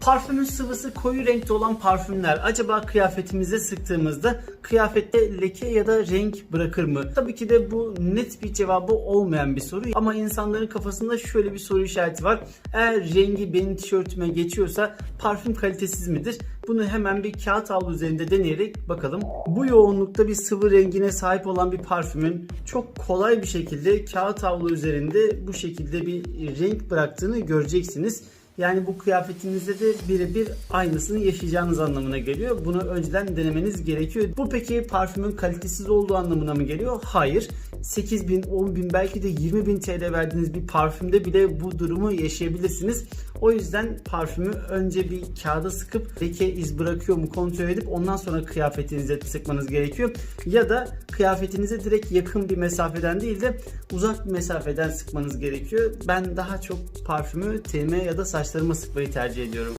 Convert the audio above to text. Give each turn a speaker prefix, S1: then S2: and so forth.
S1: Parfümün sıvısı koyu renkte olan parfümler acaba kıyafetimize sıktığımızda kıyafette leke ya da renk bırakır mı? Tabii ki de bu net bir cevabı olmayan bir soru ama insanların kafasında şöyle bir soru işareti var. Eğer rengi benim tişörtüme geçiyorsa parfüm kalitesiz midir? Bunu hemen bir kağıt havlu üzerinde deneyerek bakalım. Bu yoğunlukta bir sıvı rengine sahip olan bir parfümün çok kolay bir şekilde kağıt havlu üzerinde bu şekilde bir renk bıraktığını göreceksiniz. Yani bu kıyafetinizde de birebir aynısını yaşayacağınız anlamına geliyor. Bunu önceden denemeniz gerekiyor. Bu peki parfümün kalitesiz olduğu anlamına mı geliyor? Hayır. 8 bin, 10 bin belki de 20 bin TL verdiğiniz bir parfümde bile bu durumu yaşayabilirsiniz. O yüzden parfümü önce bir kağıda sıkıp leke iz bırakıyor mu kontrol edip ondan sonra kıyafetinize sıkmanız gerekiyor. Ya da kıyafetinize direkt yakın bir mesafeden değil de uzak bir mesafeden sıkmanız gerekiyor. Ben daha çok parfümü tenime ya da saçlarıma sıkmayı tercih ediyorum.